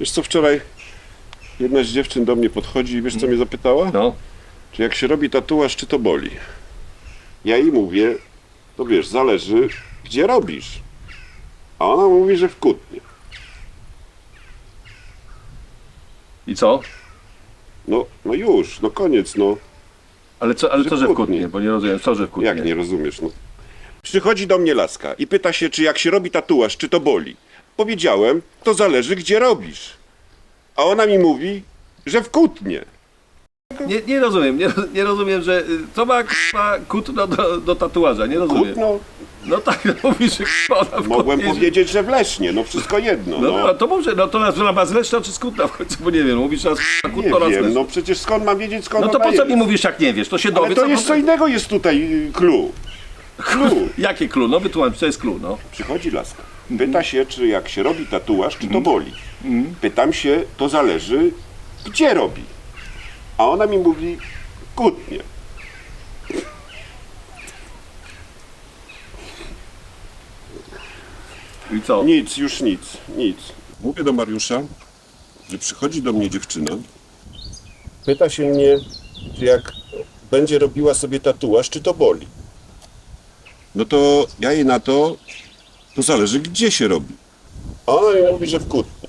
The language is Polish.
Wiesz co, wczoraj jedna z dziewczyn do mnie podchodzi i wiesz co mnie zapytała? No. Czy jak się robi tatuaż, czy to boli? Ja jej mówię, to wiesz, zależy gdzie robisz. A ona mówi, że w kutnie. I co? No, no już, no koniec, no. Ale co, ale Że co, że w kłótnie. kłótnie? Bo nie rozumiem, co, że w kłótnie? Jak nie rozumiesz, no. Przychodzi do mnie laska i pyta się, czy jak się robi tatuaż, czy to boli. Powiedziałem, to zależy gdzie robisz. A ona mi mówi, że w kutnie. Nie, nie rozumiem, nie, nie rozumiem, że y, co ma k***a kutno do, do tatuaża, nie rozumiem. Kutno? No tak, no mówisz, że k***a ona w Mogłem kutnie, powiedzieć, że w Lesznie, no wszystko jedno. No, No, no to może, no to nazwa ma z Leszna czy z Kutna w końcu, bo nie wiem, mówisz raz k***a Nie kutno, raz wiem, Leszno. no przecież skąd mam wiedzieć, skąd No to ona po co jest? mi mówisz, jak nie wiesz? To się Ale dowiedz. to a jest co potem- innego jest tutaj clue. Clue. Jakie clue? No wytłumacz, co jest clue, no. Przychodzi laska. Pyta się, czy jak się robi tatuaż, czy to boli. Pytam się, to zależy, gdzie robi. A ona mi mówi, kutnie. I co? Nic, już nic, nic. Mówię do Mariusza, że przychodzi do mnie dziewczyna. Pyta się mnie, czy jak będzie robiła sobie tatuaż, czy to boli. No to ja jej na to, to zależy gdzie się robi. A ona mi mówi, że w kutnie.